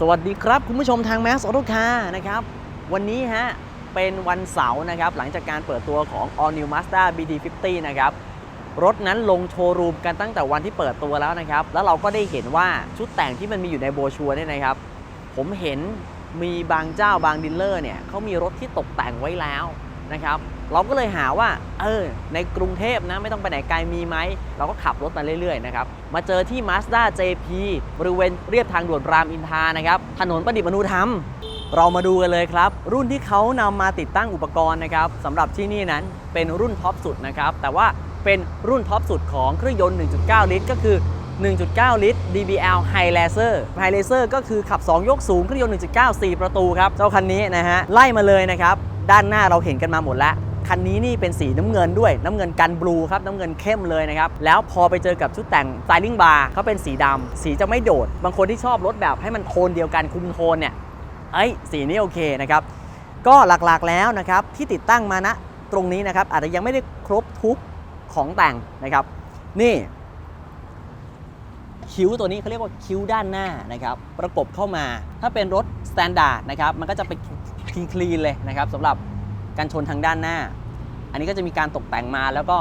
สวัสดีครับ คุณผู้ชมทาง Max Auto Car นะครับวันนี้ฮะเป็นวันเสาร์นะครับหลังจากการเปิดตัวของ All New Mazda BT50 นะครับรถนั้นลงโชว์รูมกันตั้งแต่วันที่เปิดตัวแล้วนะครับ แล้วเราก็ได้เห็นว่าชุดแต่งที่มันมีอยู่ในโบชัวเนี่ยนะครับ ผมเห็นมีบางเจ้าบางดีลเลอร์เนี่ยเขามีรถที่ตกแต่งไว้แล้วนะครับ เราก็เลยหาว่าเออในกรุงเทพนะไม่ต้องไปไหนไกลมีไหม เราก็ขับรถมาเรื่อยๆนะครับ มาเจอที่ Mazda JP บริเวณเรียบทางด่วนรามอินทานะครับ ถนนประดิษฐ์มนุธรรม เรามาดูกันเลยครับ รุ่นที่เขานำมาติดตั้งอุปกรณ์นะครับสำหรับที่นี่นั้นเป็นรุ่นท็อปสุดนะครับ แต่ว่าเป็นรุ่นท็อปสุดของเครื่องยนต์ 1.9 ลิตร ก็คือ 1.9 ลิตร DBL High Laser High Laser ก็คือขับ 2 ยกสูงเครื่องยนต์ 1.9 4 ประตูครับ เจ้าคันนี้นะฮะ ไล่มาเลยนะครับ ด้านหน้าเราเห็นกันมาหมดแล้ว คันนี้นี่เป็นสีน้ำเงินด้วย น้ำเงินกันบลูครับน้ำเงินเข้มเลยนะครับ แล้วพอไปเจอกับชุดแต่ง Styling Bar เขาเป็นสีดำสีจะไม่โดด บางคนที่ชอบรถแบบให้มันโทนเดียวกันคุมโทนเนี่ยเอ้สีนี้โอเคนะครับก็หลักๆแล้วนะครับที่ติดตั้งมาณตรงนี้นะครับอาจจะยังไม่ได้ครบทุกของแต่งนะครับ นี่คิ้วตัวนี้เขาเรียกว่าคิ้วด้านหน้านะครับ ประกบเข้ามา ถ้าเป็นรถสแตนดาร์ดนะครับ มันก็จะเป็นคลีนเลยนะครับสำหรับ การชนทางด้านหน้า อันนี้ก็จะมีการตกแต่งมาแล้วก็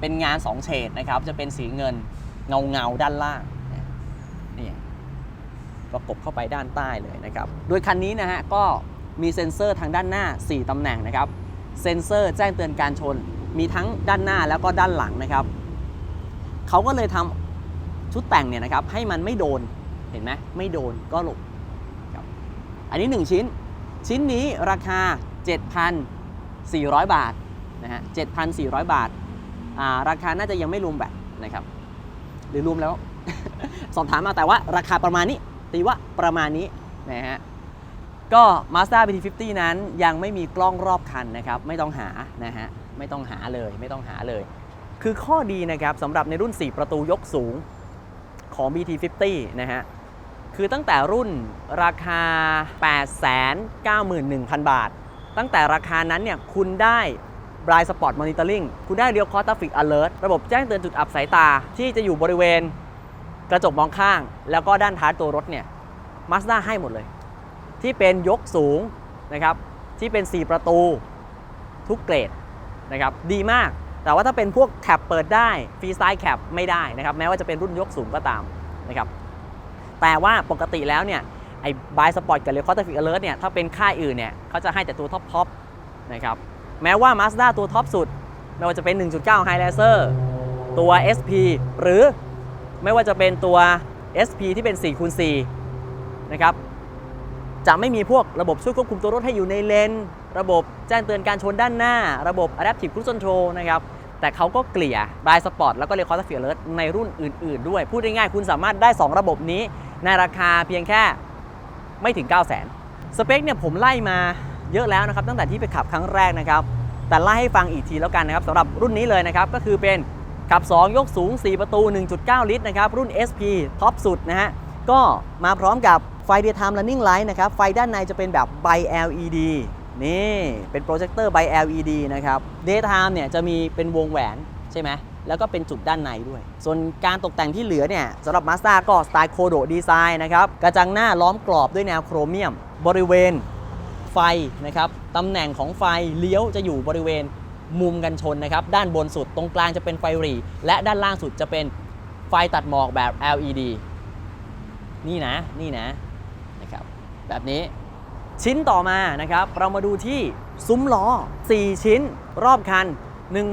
เป็นงาน2เฉดนะครับ จะเป็นสีเงินเงาเงาด้านล่างนี่ประกบเข้าไปด้านใต้เลยนะครับ โดยคันนี้นะฮะก็มีเซ็นเซอร์ทางด้านหน้า 4ตำแหน่งนะครับ เซ็นเซอร์แจ้งเตือนการชน มีทั้งด้านหน้าแล้วก็ด้านหลังนะครับ เขาก็เลยทำชุดแต่งเนี่ยนะครับให้มันไม่โดน เห็นไหมไม่โดนก็หลบ อันนี้ 1 ชิ้น ชิ้นนี้ราคา 7,400 บาทนะฮะ7,400 บาทอ่าราคาน่าจะยังไม่รวมแบตนะครับ หรือรวมแล้ว สอบถามมาแต่ว่าราคาประมาณนี้ ตีว่าประมาณนี้นะฮะก็ Mazda BT50 นั้นยังไม่มีกล้องรอบคันนะครับ ไม่ต้องหานะฮะไม่ต้องหาเลยไม่ต้องหาเลย คือข้อดีนะครับสำหรับในรุ่น 4 ประตูยกสูงของ BT50 นะฮะคือตั้งแต่รุ่นราคา 891,000 บาท ตั้งแต่ราคานั้นเนี่ยคุณได้ Blind Spot Monitoring คุณได้ Real Cross Traffic Alert ระบบแจ้งเตือนจุดอับสายตา ที่จะอยู่บริเวณกระจกมองข้าง แล้วก็ด้านท้ายตัวรถเนี่ย Mazda ให้หมดเลย ที่เป็นยกสูงนะครับ ที่เป็น 4 ประตูทุกเกรดนะครับ ดีมาก แต่ว่าถ้าเป็นพวกแคปเปิดได้ฟรีสไตล์แคปไม่ได้นะครับ แม้ว่าจะเป็นรุ่นยกสูงก็ตามนะครับ แต่ว่าปกติแล้วเนี่ย ไอ้บายสปอร์ตกับเรคอร์ดฟิกอเลอร์เนี่ยถ้าเป็นค่ายอื่นเนี่ยเขาจะให้แต่ตัวท็อปท็อปนะครับแม้ว่า Mazda ตัวท็อปสุด ไม่ว่าจะเป็น 1.9 High Laser ตัว SP หรือไม่ว่าจะเป็นตัว SP ที่เป็น4คูณ4นะครับจะไม่มีพวกระบบช่วยควบคุมตัวรถให้อยู่ในเลน ระบบแจ้งเตือนการชนด้านหน้า ระบบ Adaptive Cruise Control นะครับ แต่เขาก็เกลี่ย Blind Spot แล้วก็ Record Traffic Alert ในรุ่นอื่น ๆ ด้วย พูดง่ายๆ คุณสามารถได้ 2 ระบบนี้ในราคาเพียงแค่ ไม่ถึง 9 0 0 0 0 0สเปคเนี่ยผมไล่มาเยอะแล้วนะครับตั้งแต่ที่ไปขับครั้งแรกนะครับแต่ไล่ให้ฟังอีกทีแล้วกันนะครับสำหรับรุ่นนี้เลยนะครับก็คือเป็นขับ 2 ยกสูง 4 ประตู 1.9 ลิตรนะครับรุ่น SP ท็อปสุดนะฮะก็มาพร้อมกับไฟ Daytime Running Light นะครับไฟด้านในจะเป็นแบบ by LED นี่เป็นโปรเจคเตอร์ by LED นะครับ Daytime เนี่ยจะมีเป็นวงแหวนใช่ไหม แล้วก็เป็นจุดด้านในด้วย ส่วนการตกแต่งที่เหลือเนี่ยสำหรับ Mazda ก็สไตล์โคโดดีไซน์นะครับ กระจังหน้าล้อมกรอบด้วยแนวโครเมียม บริเวณไฟนะครับตำแหน่งของไฟเลี้ยวจะอยู่บริเวณมุมกันชนนะครับ ด้านบนสุดตรงกลางจะเป็นไฟหรี่ และด้านล่างสุดจะเป็นไฟตัดหมอกแบบ LED นี่นะนี่นะนะครับแบบนี้ชิ้นต่อมานะครับ เรามาดูที่ซุ้มล้อ 4 ชิ้นรอบคัน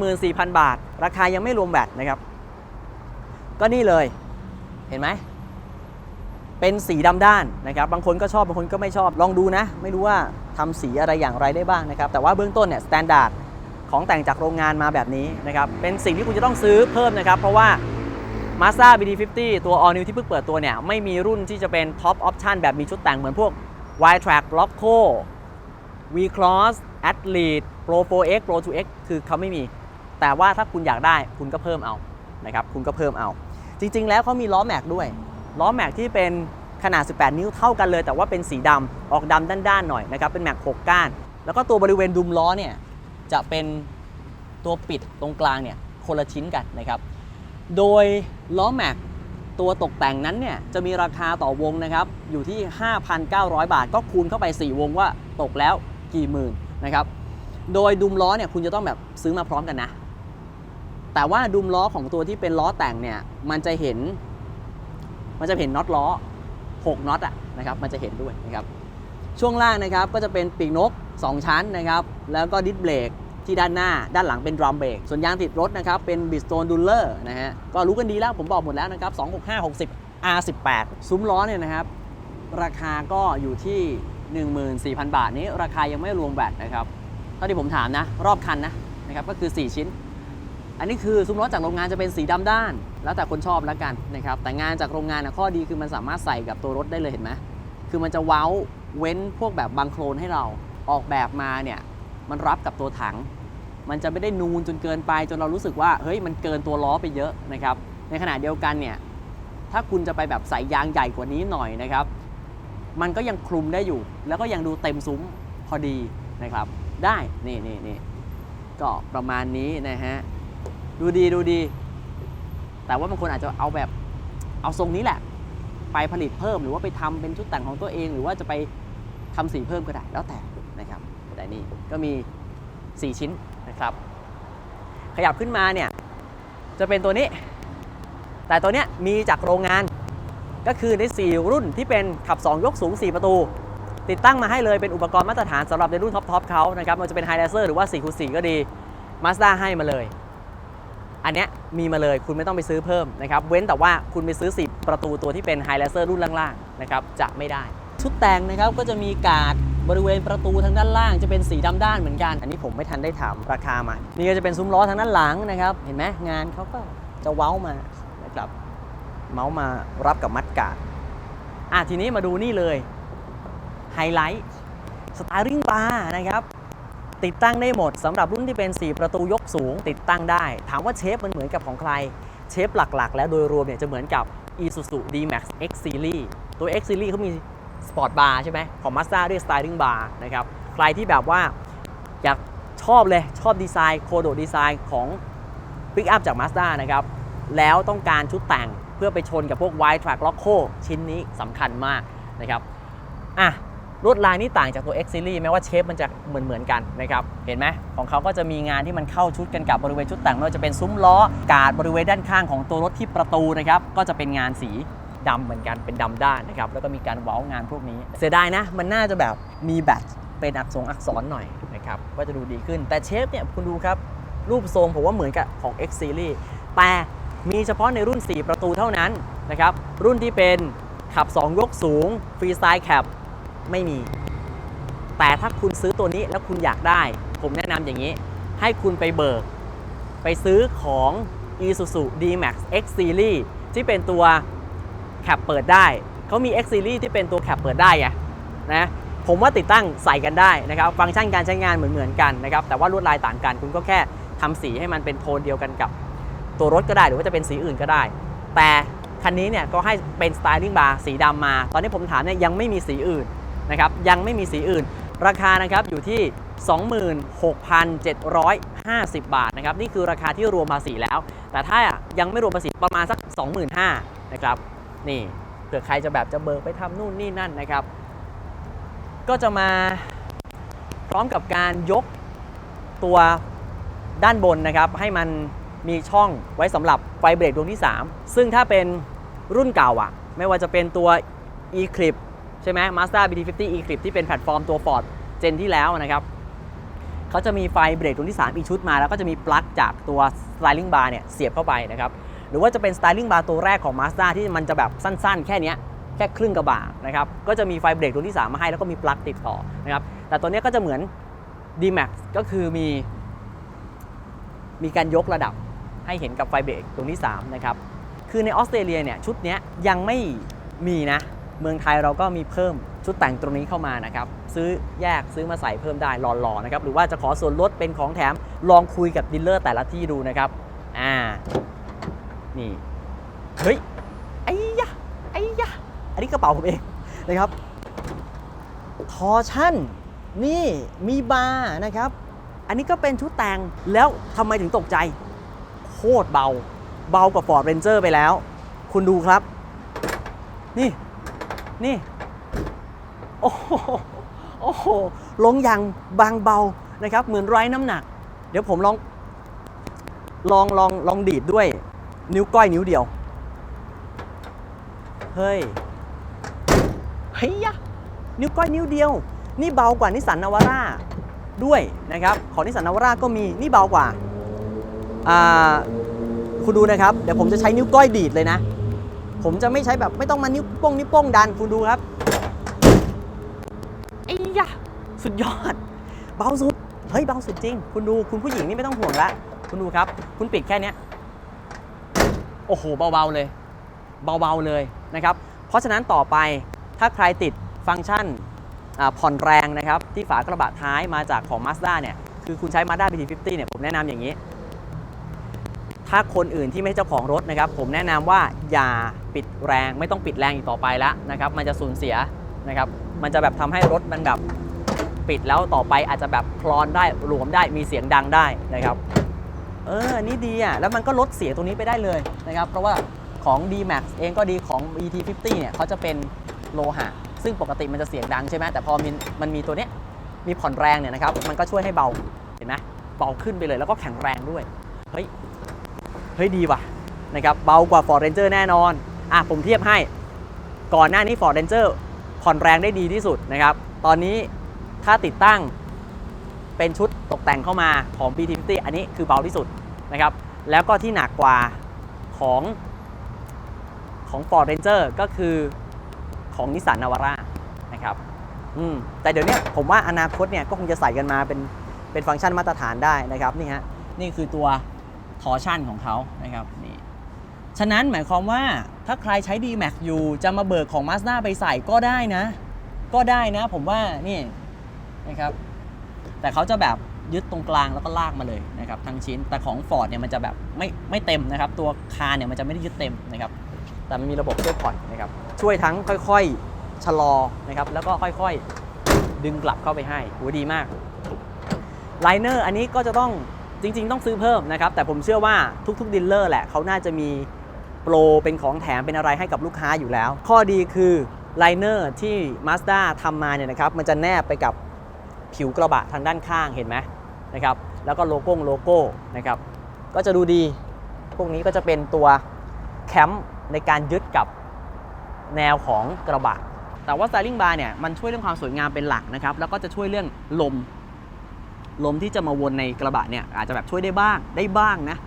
14,000 บาท ราคายังไม่รวมแบตนะครับ ก็นี่เลยเห็นไหม เป็นสีดำด้านนะครับ บางคนก็ชอบ บางคนก็ไม่ชอบ ลองดูนะ ไม่รู้ว่าทำสีอะไรอย่างไรได้บ้างนะครับ แต่ว่าเบื้องต้นเนี่ยสแตนดาร์ดของแต่งจากโรงงานมาแบบนี้นะครับ เป็นสิ่งที่คุณจะต้องซื้อเพิ่มนะครับ เพราะว่า Mazda BD50 ตัว All New ที่เพิ่งเปิดตัวเนี่ย ไม่มีรุ่นที่จะเป็น Top Option แบบมีชุดแต่งเหมือนพวก Y-Track Loco V-Cross Athlete Pro 4X Pro 2X คือเขาไม่มี แต่ว่าถ้าคุณอยากได้คุณก็เพิ่มเอานะครับคุณก็เพิ่มเอา จริง ๆ แล้วเขามีล้อแม็กด้วย ล้อแม็กที่เป็นขนาด 18 นิ้วเท่ากันเลย แต่ว่าเป็นสีดำออกดำด้านๆหน่อยนะครับเป็นแม็ก6ก้าน แล้วก็ตัวบริเวณดุมล้อเนี่ยจะเป็นตัวปิดตรงกลางเนี่ยคนละชิ้นกันนะครับโดยล้อแม็กตัวตกแต่งนั้นเนี่ยจะมีราคาต่อวงนะครับอยู่ที่ 5,900 บาท ก็คูณเข้าไป 4 วงว่าตกแล้วกี่หมื่น นะครับ โดยดุมล้อเนี่ยคุณจะต้องแบบซื้อมาพร้อมกันนะ แต่ว่าดุมล้อของตัวที่เป็นล้อแต่งเนี่ย มันจะเห็น มันจะเห็นน็อตล้อ 6น็อตอะนะครับ มันจะเห็นด้วยนะครับ ช่วงล่างนะครับก็จะเป็นปีกนก 2 ชั้นนะครับ แล้วก็ดิสเบรกที่ด้านหน้า ด้านหลังเป็นดรัมเบรก ส่วนยางติดรถนะครับ เป็นบิสโตนดูลเลอร์นะฮะ ก็รู้กันดีแล้วผมบอกหมดแล้วนะครับ 265 60 R18 ซุ้มล้อเนี่ยนะครับ ราคาก็อยู่ที่ 14,000 บาทนี้ราคายังไม่รวมแวตนะครับเท่าที่ผมถามนะ รอบคันนะนะครับก็คือ 4 ชิ้น อันนี้คือซุ้มล้อจากโรงงานจะเป็นสีดำด้าน แล้วแต่คนชอบแล้วกันนะครับแต่งานจากโรงงานนะข้อดีคือมันสามารถใส่กับตัวรถได้เลยเห็นไหมคือมันจะเว้าเว้นพวกแบบบางโคลนให้เราออกแบบมาเนี่ยมันรับกับตัวถัง มันจะไม่ได้นูนจนเกินไปจนเรารู้สึกว่าเฮ้ยมันเกินตัวล้อไปเยอะนะครับในขณะเดียวกันเนี่ยถ้าคุณจะไปแบบใส่ยางใหญ่กว่านี้หน่อยนะครับ มันก็ยังคลุมได้อยู่ แล้วก็ยังดูเต็มซุ้มพอดีนะครับ ได้ นี่นี่นี่ก็ประมาณนี้นะฮะ ดูดีดูดี แต่ว่าบางคนอาจจะเอาแบบเอาทรงนี้แหละ ไปผลิตเพิ่มหรือว่าไปทำเป็นชุดแต่งของตัวเอง หรือว่าจะไปทำสีเพิ่มก็ได้แล้วแต่นะครับแต่นี่ก็มี 4 ชิ้นนะครับ ขยับขึ้นมาเนี่ยจะเป็นตัวนี้ แต่ตัวเนี้ยมีจากโรงงาน ก็คือใน 4 รุ่นที่เป็นขับ 2 ยกสูง 4 ประตู ติดตั้งมาให้เลยเป็นอุปกรณ์มาตรฐานสำหรับในรุ่นท็อปๆเขานะครับมันจะเป็นไฮไลเซอร์หรือว่า4คู4ก็ดี Mazda ให้มาเลย อันเนี้ยมีมาเลยคุณไม่ต้องไปซื้อเพิ่มนะครับเว้นแต่ว่าคุณไปซื้อ 10 ประตูตัวที่เป็นไฮไลเซอร์รุ่นล่างๆนะครับจะไม่ได้ ชุดแต่งนะครับก็จะมีกาดบริเวณประตูทางด้านล่างจะเป็นสีดำด้านเหมือนกัน อันนี้ผมไม่ทันได้ถามราคามานี่ก็จะเป็นซุ้มล้อทางด้านหลังนะครับ เห็นไหมงานเขาก็จะเว้ามานะครับ เมาส์มารับกับมัดการ์ดอะทีนี้มาดูนี่เลยไฮไลท์สไตลิ่งบาร์นะครับ ติดตั้งได้หมดสำหรับรุ่นที่เป็น 4 ประตูยกสูง ติดตั้งได้ ถามว่าเชฟมันเหมือนกับของใคร เชฟหลักๆ แล้วโดยรวมเนี่ยจะเหมือนกับ Isuzu D-Max X Series ตัว X Series เขามีสปอร์ตบาร์ใช่ไหมของ Mazda ด้วย Styling Bar นะครับ ใครที่แบบว่าอยากชอบเลยชอบดีไซน์โคโดดีไซน์ของ Pick Up จาก Mazda นะครับ แล้วต้องการชุดแต่ง เพื่อไปชนกับพวก Wide Track Loco ชิ้นนี้สำคัญมากนะครับอะลวดลายนี่ต่างจากตัว X Series แม้ว่าเชฟมันจะเหมือนเหมือนๆกันนะครับ เห็นไหมของเขาก็จะมีงานที่มันเข้าชุดกันกับบริเวณชุดแต่งไม่ว่าจะเป็นซุ้มล้อกาดบริเวณด้านข้างของตัวรถที่ประตูนะครับ ก็จะเป็นงานสีดำเหมือนกันเป็นดำด้านนะครับ แล้วก็มีการเว้างานพวกนี้ เสียดายนะ มันน่าจะแบบมีแบตเป็นอักษรอักษรหน่อยนะครับก็จะดูดีขึ้นแต่เชฟเนี่ยคุณดูครับรูปทรงผมว่าเหมือนกับของ X Series แต่ มีเฉพาะในรุ่น 4 ประตูเท่านั้นนะครับ รุ่นที่เป็นขับ 2 ยกสูงฟรีสไตล์แคปไม่มี แต่ถ้าคุณซื้อตัวนี้แล้วคุณอยากได้ ผมแนะนำอย่างนี้ ให้คุณไปเบิก ไปซื้อของ Isuzu D-Max X Series ที่เป็นตัวแคปเปิดได้ เขามี X Series ที่เป็นตัวแคปเปิดได้ไงนะผมว่าติดตั้งใส่กันได้นะครับ ฟังก์ชันการใช้งานเหมือนเหมือนๆกันนะครับ แต่ว่าลวดลายต่างกัน คุณก็แค่ทำสีให้มันเป็นโทนเดียวกันกับ ตัวรถก็ได้หรือว่าจะเป็นสีอื่นก็ได้ แต่คันนี้เนี่ยก็ให้เป็นสไตลิ่งบาร์สีดำมา ตอนนี้ผมถามเนี่ยยังไม่มีสีอื่นนะครับยังไม่มีสีอื่น ราคานะครับอยู่ที่ 26,750 บาทนะครับนี่คือราคาที่รวมภาษีแล้ว แต่ถ้ายังไม่รวมภาษีประมาณสัก 25,000นะครับนี่เผื่อใครจะแบบจะเบิกไปทำนู่นนี่นั่นนะครับ ก็จะมาพร้อมกับการยกตัวด้านบนนะครับให้มัน มีช่องไว้สำหรับไฟเบรกดวงที่ 3 ซึ่งถ้าเป็นรุ่นเก่าอะไม่ว่าจะเป็นตัว e-clip ใช่ไหม Mazda BT50 e-clip ที่เป็นแพลตฟอร์มตัว Ford เจนที่แล้วนะครับเขาจะมีไฟเบรกดวงที่ 3 อีกชุดมา แล้วก็จะมีปลั๊กจากตัว Styling Bar เนี่ยเสียบเข้าไปนะครับหรือว่าจะเป็น Styling Bar ตัวแรกของ Mazda ที่มันจะแบบสั้นๆ แค่เนี้ยแค่ครึ่งกระบะนะครับก็จะมีไฟเบรกดวงที่ 3 มาให้แล้วก็มีปลั๊กติดต่อนะครับแต่ตัวเนี้ยก็จะเหมือน D-Max ก็คือมีมีการยกระดับ ให้เห็นกับไฟเบรกดวงที่3นะครับคือในออสเตรเลียเนี่ยชุดนี้ยยังไม่มีนะเมืองไทยเราก็มีเพิ่มชุดแต่งตรงนี้เข้ามานะครับซื้อแยกซื้อมาใส่เพิ่มได้หล่อๆนะครับหรือว่าจะขอส่วนลดเป็นของแถมลองคุยกับดีลเลอร์แต่ละที่ดูนะครับอ่านี่เฮ้ยไอ้ยะไอ้ยะอันนี้กระเป๋าผมเองนะครับทอชั่นนี่มีบาร์นะครับ อันนี้ก็เป็นชุดแต่งแล้วทำไมถึงตกใจ โคตรเบา เบากว่า Ford Ranger ไปแล้ว คุณดูครับ นี่ นี่ โอ้โหโอ้โหลงอย่างบางเบานะครับ เหมือนไร้น้ำหนัก เดี๋ยวผมลอง ลองลองลองดีดด้วย นิ้วก้อยนิ้วเดียว เฮ้ยเฮ้ยยะนิ้วก้อยนิ้วเดียว นี่เบากว่านิสสันนาวาร่าด้วยนะครับ ของนิสสันนาวาร่าก็มี นี่เบากว่า คุณดูนะครับ เดี๋ยวผมจะใช้นิ้วก้อยดีดเลยนะ ผมจะไม่ใช้แบบไม่ต้องมานิ้วโป้งนิ้วโป้งดันคุณดูครับไอ้ยะสุดยอด เบาสุด เฮ้ยเบาสุดจริง คุณดูคุณผู้หญิงนี่ไม่ต้องห่วงละคุณดูครับ คุณปิดแค่เนี้ยโอ้โหเบาๆเลย เบาๆเลยนะครับ เพราะฉะนั้นต่อไปถ้าใครติดฟังก์ชันอ่าผ่อนแรงนะครับ ที่ฝากระบะท้ายมาจากของ Mazda เนี่ย คือคุณใช้ Mazda BT50 เนี่ย ผมแนะนำอย่างนี้ ถ้าคนอื่นที่ไม่ใช่เจ้าของรถนะครับ ผมแนะนำว่าอย่าปิดแรงไม่ต้องปิดแรงอีกต่อไปแล้วนะครับ มันจะสูญเสียนะครับ มันจะแบบทำให้รถมันแบบปิดแล้วต่อไปอาจจะแบบคลอนได้หลวมได้มีเสียงดังได้นะครับ เออนี่ดีอะแล้วมันก็ลดเสียงตรงนี้ไปได้เลยนะครับ เพราะว่าของ D-Max เองก็ดีของ ET50 เนี่ยเขาจะเป็นโลหะ ซึ่งปกติมันจะเสียงดังใช่ไหมแต่พอมันมันมีตัวเนี้ยมีผ่อนแรงเนี่ยนะครับ มันก็ช่วยให้เบาเห็นไหมเบาขึ้นไปเลยแล้วก็แข็งแรงด้วยเฮ้ย เฮ้ยดีว่ะนะครับเบากว่า Ford Ranger แน่นอนอะผมเทียบให้ ก่อนหน้านี้ Ford Ranger ผ่อนแรงได้ดีที่สุดนะครับ ตอนนี้ถ้าติดตั้งเป็นชุดตกแต่งเข้ามาของ BT50 อันนี้คือเบาที่สุดนะครับ แล้วก็ที่หนักกว่าของของ Ford Ranger ก็คือของ Nissan Navara นะครับอืมแต่เดี๋ยวนี้ผมว่าอนาคตเนี่ยก็คงจะใส่กันมาเป็นเป็นฟังก์ชันมาตรฐานได้นะครับนี่ฮะนี่คือตัว ทอชั่นของเขานะครับนี่ฉะนั้นหมายความว่าถ้าใครใช้ D-Max อยู่จะมาเบิกของ Mazda ไปใส่ก็ได้นะ ก็ได้นะผมว่านี่นะครับแต่เขาจะแบบยึดตรงกลางแล้วก็ลากมาเลยนะครับทั้งชิ้นแต่ของ Ford เนี่ยมันจะแบบไม่ไม่เต็มนะครับ ตัวคาเนี่ยมันจะไม่ได้ยึดเต็มนะครับแต่มันมีระบบช่วยผ่อนนะครับช่วยทั้งค่อยๆชะลอนะครับแล้วก็ค่อยๆ ดึงกลับเข้าไปให้โหดีมากไลเนอร์อันนี้ก็จะต้อง จริง ๆ ต้องซื้อเพิ่มนะครับ แต่ผมเชื่อว่าทุกๆดีลเลอร์แหละเขาน่าจะมีโปรเป็นของแถมเป็นอะไรให้กับลูกค้าอยู่แล้ว ข้อดีคือไลเนอร์ที่ Mazda ทำมาเนี่ยนะครับมันจะแนบไปกับผิวกระบะทางด้านข้างเห็นไหมนะครับแล้วก็โลโก้โลโก้นะครับก็จะดูดีพวกนี้ก็จะเป็นตัวแคมป์ในการยึดกับแนวของกระบะ แต่ว่า Styling Bar เนี่ยมันช่วยเรื่องความสวยงามเป็นหลักนะครับแล้วก็จะช่วยเรื่องลม ลมที่จะมาวนในกระบะเนี่ยอาจจะแบบช่วยได้บ้างได้บ้างนะ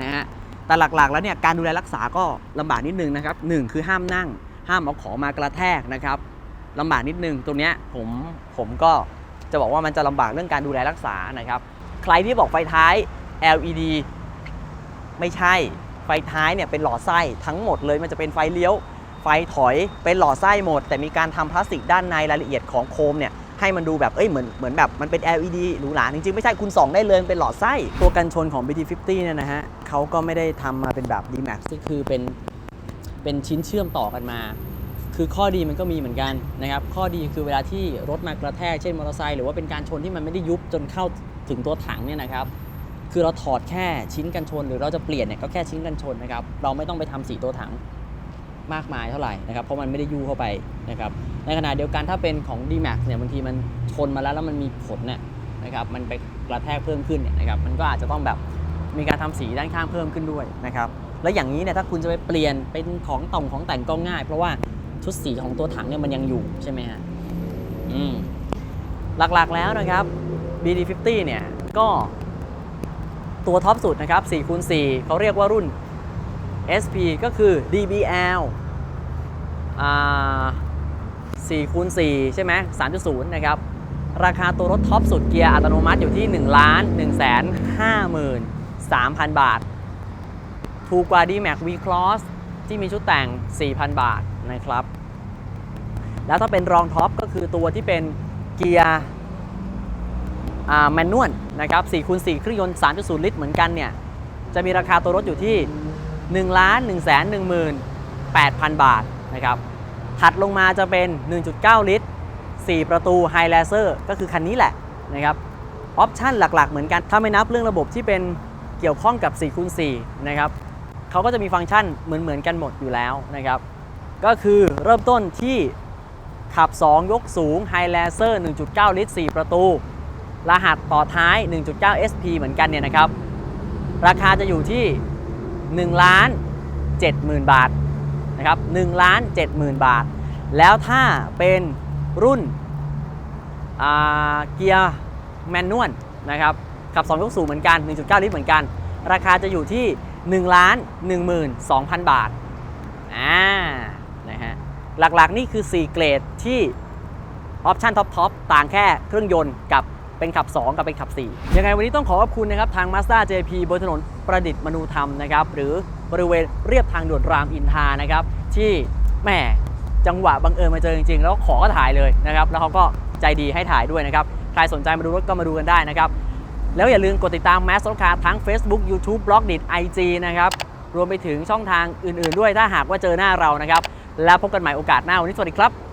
นะฮะแต่หลักๆแล้วเนี่ยการดูแลรักษาก็ลำบากนิดนึงนะครับหนึ่งคือห้ามนั่ง ห้ามเอาของมากระแทกนะครับลำบากนิดนึงตรงเนี้ยผมผมก็จะบอกว่ามันจะลำบากเรื่องการดูแลรักษานะครับ ใครที่บอกไฟท้าย LED ไม่ใช่ไฟท้ายเนี่ยเป็นหลอดไส้ทั้งหมดเลยมันจะเป็นไฟเลี้ยว ไฟถอยเป็นหลอดไส้หมด แต่มีการทำพลาสติกด้านในรายละเอียดของโคมเนี่ย ให้มันดูแบบ เอ้ย เหมือน เหมือนแบบ มันเป็น LED หรูหรา จริงๆ ไม่ใช่ คุณส่องได้เลยเป็นหลอดไส้ ตัวกันชนของ BT50 เนี่ยนะฮะเขาก็ไม่ได้ทำมาเป็นแบบ D-Max ก็คือเป็น เป็นชิ้นเชื่อมต่อกันมา คือข้อดีมันก็มีเหมือนกันนะครับ ข้อดีคือเวลาที่รถมากระแทก เช่นมอเตอร์ไซค์ หรือว่าเป็นการชนที่มันไม่ได้ยุบจนเข้าถึงตัวถังเนี่ยนะครับ คือเราถอดแค่ชิ้นกันชน หรือเราจะเปลี่ยนเนี่ยก็แค่ชิ้นกันชนนะครับ เราไม่ต้องไปทำสีตัวถัง มากมายเท่าไหร่นะครับเพราะมันไม่ได้ยูเข้าไปนะครับในขณะเดียวกันถ้าเป็นของ D-Max เนี่ยบางทีมันชนมาแล้วแล้วมันมีผลเนี่ยนะครับมันไปกระแทกเพิ่มขึ้นเนี่ยนะครับมันก็อาจจะต้องแบบมีการทำสีด้านข้างเพิ่มขึ้นด้วยนะครับแล้วอย่างนี้เนี่ยถ้าคุณจะไปเปลี่ยนเป็นของต่องของแต่งก็ง่าย เพราะว่าชุดสีของตัวถังเนี่ยมันยังอยู่ใช่ไหมฮะอืมหลักๆแล้วนะครับ BD50 เนี่ยก็ตัวท็อปสุดนะครับ4คูณ4เขาเรียกว่ารุ่น SP ก็คือ DBL อ4คูณ4ใช่ไหม3.0 นะครับ ราคาตัวรถท็อปสุดเกียร์อัตโนมัติอยู่ที่1ล้าน1 5 3 0 0 0 บาท ถูกกว่า D-Max V-Cross ที่มีชุดแต่ง 4,000 บาทนะครับ แล้วถ้าเป็นรองท็อปก็คือตัวที่เป็นเกียร์แมนนวลนะครับ4คูณ4เครื่องยนต์ 3.0 ลิตรเหมือนกันเนี่ย จะมีราคาตัวรถอยู่ที่ 1ล้าน1 1 8,000 บาทนะครับถัดลงมาจะเป็น 1.9 ลิตร 4 ประตูไฮแลเซอร์ก็คือคันนี้แหละนะครับออปชันหลักๆ เหมือนกัน ถ้าไม่นับเรื่องระบบที่เป็นเกี่ยวข้องกับ4คูณ4นะครับเขาก็จะมีฟังก์ชันเหมือนๆกันหมดอยู่แล้วนะครับก็คือเริ่มต้นที่ขับ 2 ยกสูง High l a s e r 1.9 ลิตร 4 ประตู รหัสต่อท้าย 1.9 SP เหมือนกันเนี่ยนะครับ ราคาจะอยู่ที่ 1ล้าน70,000 บาทนะครับ1ล้าน70,000 บาท แล้วถ้าเป็นรุ่นเกียร์แมนนวลนะครับขับ2ยกสูงเหมือนกัน 1.9 ลิตรเหมือนกัน ราคาจะอยู่ที่1ล้าน12,000 บาทอ่านะฮะหลักๆนี่คือ 4 เกรดที่ออปชั่นท็อปทอปต่างแค่เครื่องยนต์กับเป็นขับ 2 กับเป็นขับ 4 ยังไงวันนี้ต้องขอขอบคุณนะครับ ทาง Mazda JP บนถนน ประดิษฐ์มนูธรรมนะครับ หรือบริเวณเรียบทางด่วนรามอินทานะครับ ที่แหมจังหวะบังเอิญมาเจอจริงๆ แล้วขอก็ถ่ายเลยนะครับ แล้วเขาก็ใจดีให้ถ่ายด้วยนะครับ ใครสนใจมาดูรถก็มาดูกันได้นะครับ แล้วอย่าลืมกดติดตาม m a s รถคาทั้ง Facebook YouTube b l o g d i t IG นะครับรวมไปถึงช่องทางอื่นๆด้วยถ้าหากว่าเจอหน้าเรานะครับ แล้วพบกันใหม่โอกาสหน้าวันนี้สวัสดีครับ